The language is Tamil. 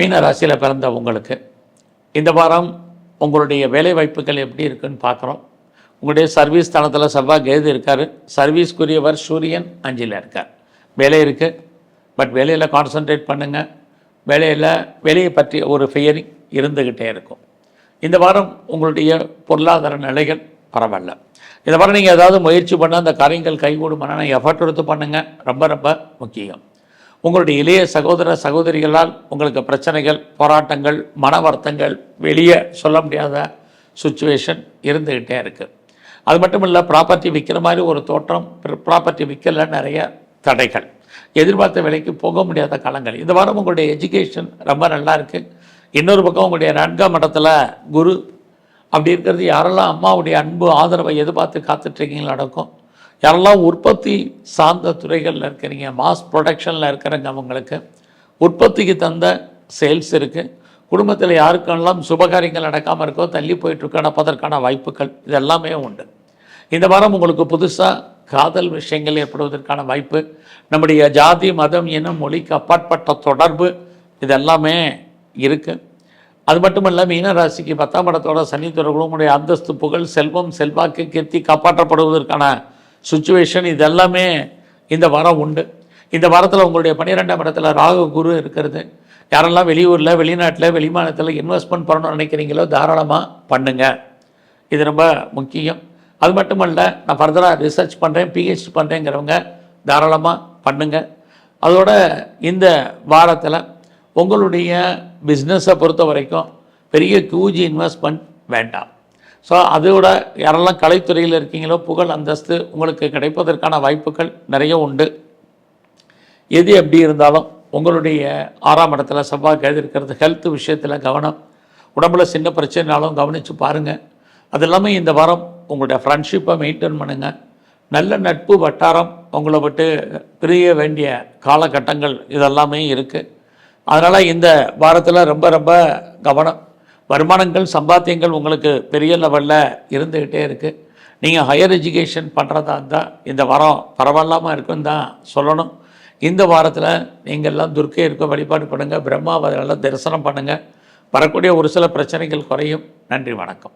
மீன ராசியில் பிறந்த உங்களுக்கு இந்த வாரம் உங்களுடைய வேலை வாய்ப்புகள் எப்படி இருக்குன்னு பார்க்குறோம். உங்களுடைய சர்வீஸ் தளத்தில் செவ்வாய் கேது இருக்கார். சர்வீஸ்க்குரியவர் சூரியன் அஞ்சில் இருக்கார். வேலை இருக்குது பட் வேலையில் கான்சன்ட்ரேட் பண்ணுங்கள் வேலையில் வேலையை பற்றி ஒரு ஃபியரிங் இருந்துக்கிட்டே இருக்கும். இந்த வாரம் உங்களுடைய பொருளாதார நிலைகள் பரவாயில்ல. இந்த வாரம் நீங்கள் ஏதாவது முயற்சி பண்ணால் அந்த காரியங்கள் கைகூடுமானா எஃபர்ட் எடுத்து பண்ணுங்கள் ரொம்ப ரொம்ப முக்கியம். உங்களுடைய இளைய சகோதர சகோதரிகளால் உங்களுக்கு பிரச்சனைகள் போராட்டங்கள் மன வருத்தங்கள் வெளியே சொல்ல முடியாத சுச்சுவேஷன் இருந்துக்கிட்டே இருக்குது அது மட்டும் இல்லை ப்ராப்பர்ட்டி விற்கிற மாதிரி ஒரு தோற்றம் ப்ராப்பர்ட்டி விற்கல நிறைய தடைகள். எதிர்பார்த்த விலைக்கு போக முடியாத காலங்கள். இந்த வாரம் உங்களுடைய எஜுகேஷன் ரொம்ப நல்லா இருக்குது இன்னொரு பக்கம் உங்களுடைய நான்காம் இடத்துல குரு. அப்படி இருக்கிறது யாரெல்லாம் அம்மாவுடைய அன்பு ஆதரவை எதிர்பார்த்து காத்துட்ருக்கீங்களோ நடக்கும். யாரெல்லாம் உற்பத்தி சார்ந்த துறைகளில் இருக்கிறீங்க மாஸ் ப்ரொடக்ஷனில் இருக்கிறவங்க அவங்களுக்கு உற்பத்திக்கு தந்த சேல்ஸ் இருக்குது குடும்பத்தில் யாருக்கெல்லாம் சுபகாரியங்கள் நடக்காமல் இருக்கோ தள்ளி போயிட்டுருக்கோ நடப்பதற்கான வாய்ப்புகள் இது எல்லாமே உண்டு. இந்த வாரம் உங்களுக்கு புதுசாக காதல் விஷயங்கள் ஏற்படுவதற்கான வாய்ப்பு நம்முடைய ஜாதி மதம் இனம் மொழிக்கு அப்பாற்பட்ட தொடர்பு இதெல்லாமே இருக்குது அது மட்டும் இல்லை மீன ராசிக்கு பத்தாம் இடத்தோட சனி தொடர்களும் உங்களுடைய அந்தஸ்து புகழ் செல்வம் செல்வாக்கு கீர்த்தி காப்பாற்றப்படுவதற்கான சுச்சுவேஷன் இதெல்லாமே இந்த வாரம் உண்டு. இந்த வாரத்தில் உங்களுடைய பன்னிரெண்டாம் இடத்துல ராகு குரு இருக்கிறது. யாரெல்லாம் வெளியூரில் வெளிநாட்டில் வெளிமாநிலத்தில் இன்வெஸ்ட்மெண்ட் பண்ணணும்னு நினைக்கிறீங்களோ தாராளமாக பண்ணுங்கள் இது ரொம்ப முக்கியம். அது மட்டுமல்ல நான் ஃபர்தராக ரிசர்ச் பண்ணுறேன் பிஹெச்டி பண்ணுறேங்கிறவங்க தாராளமாக பண்ணுங்கள் அதோட இந்த வாரத்தில் உங்களுடைய பிஸ்னஸை பொறுத்த வரைக்கும் பெரிய கியூஜி இன்வெஸ்ட்மெண்ட் வேண்டாம். ஸோ அதோட யாரெல்லாம் கலைத்துறையில் இருக்கீங்களோ புகழ் அந்தஸ்து உங்களுக்கு கிடைப்பதற்கான வாய்ப்புகள் நிறைய உண்டு. எது எப்படி இருந்தாலும் உங்களுடைய ஆறாம் இடத்துல செவ்வாய் கேது இருக்கிறது ஹெல்த் விஷயத்தில் கவனம். உடம்புல சின்ன பிரச்சனைனாலும் கவனித்து பாருங்கள் அது இல்லாமல் இந்த வாரம் உங்களுடைய ஃப்ரெண்ட்ஷிப்பை மெயின்டைன் பண்ணுங்கள் நல்ல நட்பு வட்டாரம் உங்களை விட்டு பிரிய வேண்டிய காலகட்டங்கள் இதெல்லாமே இருக்குது அதனால் இந்த வாரத்தில் ரொம்ப ரொம்ப கவனம். வருமானங்கள் சம்பாத்தியங்கள் உங்களுக்கு பெரிய லெவலில் இருந்துக்கிட்டே இருக்குது நீங்கள் ஹையர் எஜுகேஷன் பண்ணுறதா இருந்தால் இந்த வாரம் பரவாயில்லாமல் இருக்குன்னு தான் சொல்லணும். இந்த வாரத்தில் நீங்கள் எல்லாம் துர்க்கை இருக்க வழிபாடு பண்ணுங்கள் பிரம்மாவை நல்லா தரிசனம் பண்ணுங்கள் வரக்கூடிய ஒரு சில பிரச்சனைகள் குறையும். நன்றி வணக்கம்.